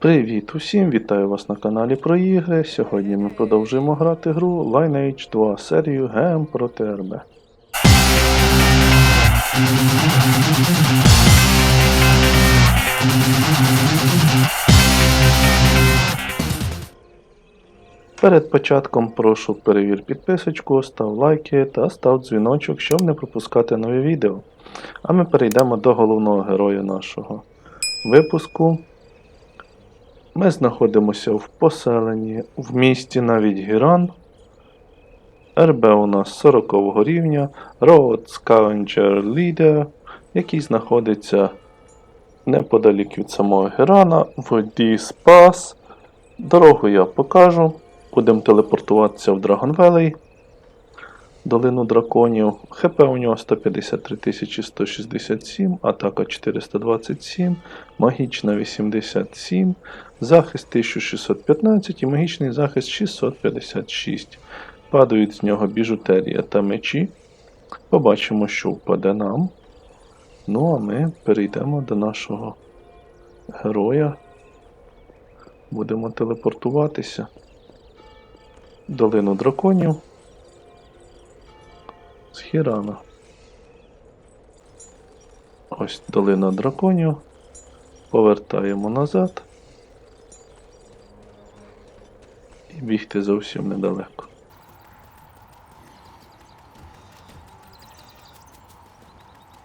Привіт усім! Вітаю вас на каналі про ігри. Сьогодні ми продовжуємо грати гру Lineage 2 серію ГМ проти РБ. Перед початком прошу перевір підписочку, став лайки та став дзвіночок, щоб не пропускати нові відео. А ми перейдемо до головного героя нашого випуску. Ми знаходимося в поселенні в місті навіть Гіран. РБ у нас 40 рівня, Road Scavenger Leader, який знаходиться неподалік від самого Герана в Діспас. Дорогу я покажу. Будемо телепортуватися в Dragon Valley, долину драконів. ХП у нього 153 167, атака 427, магічна 87, захист 1615 і магічний захист 656. Падають з нього біжутерія та мечі. Побачимо, що впаде нам. Ну, а ми перейдемо до нашого героя. Будемо телепортуватися. Долину драконів. Хірана. Ось долина драконів. Повертаємо назад. І бігти зовсім недалеко.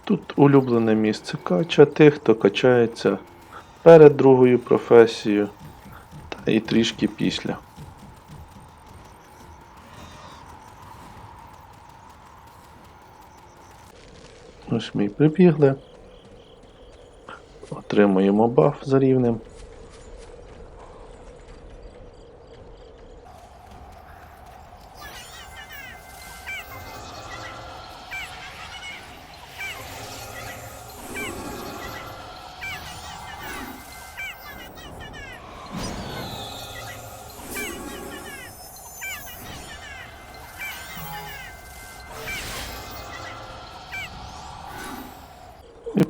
Тут улюблене місце кача тих, хто качається перед другою професією та і трішки після. Ось ми й прибігли. Отримуємо баф за рівнем.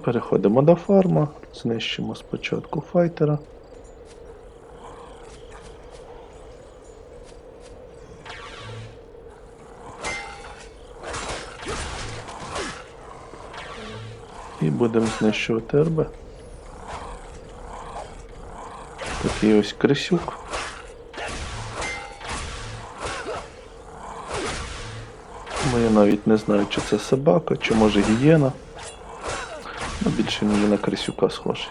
Переходимо до фарма, знищимо спочатку файтера. І будемо знищувати РБ. Такий ось крисюк. Я навіть не знаю, чи це собака, чи може гієна. Ну, більше мені на Крисюка схожий.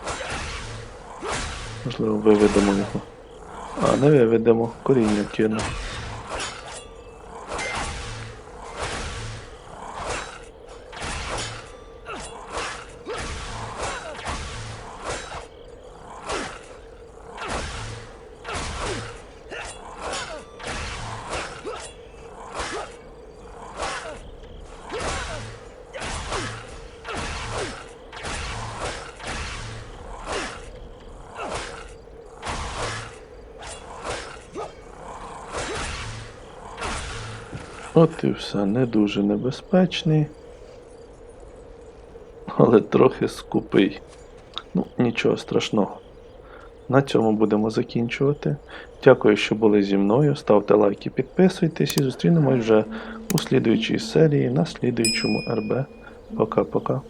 Можливо, виведемо його. А, не виведемо, коріння кинемо. От і все, не дуже небезпечний, але трохи скупий. Ну, нічого страшного. На цьому будемо закінчувати. Дякую, що були зі мною. Ставте лайки, підписуйтесь і зустрінемось вже у слідуючій серії на слідуючому РБ. Пока-пока.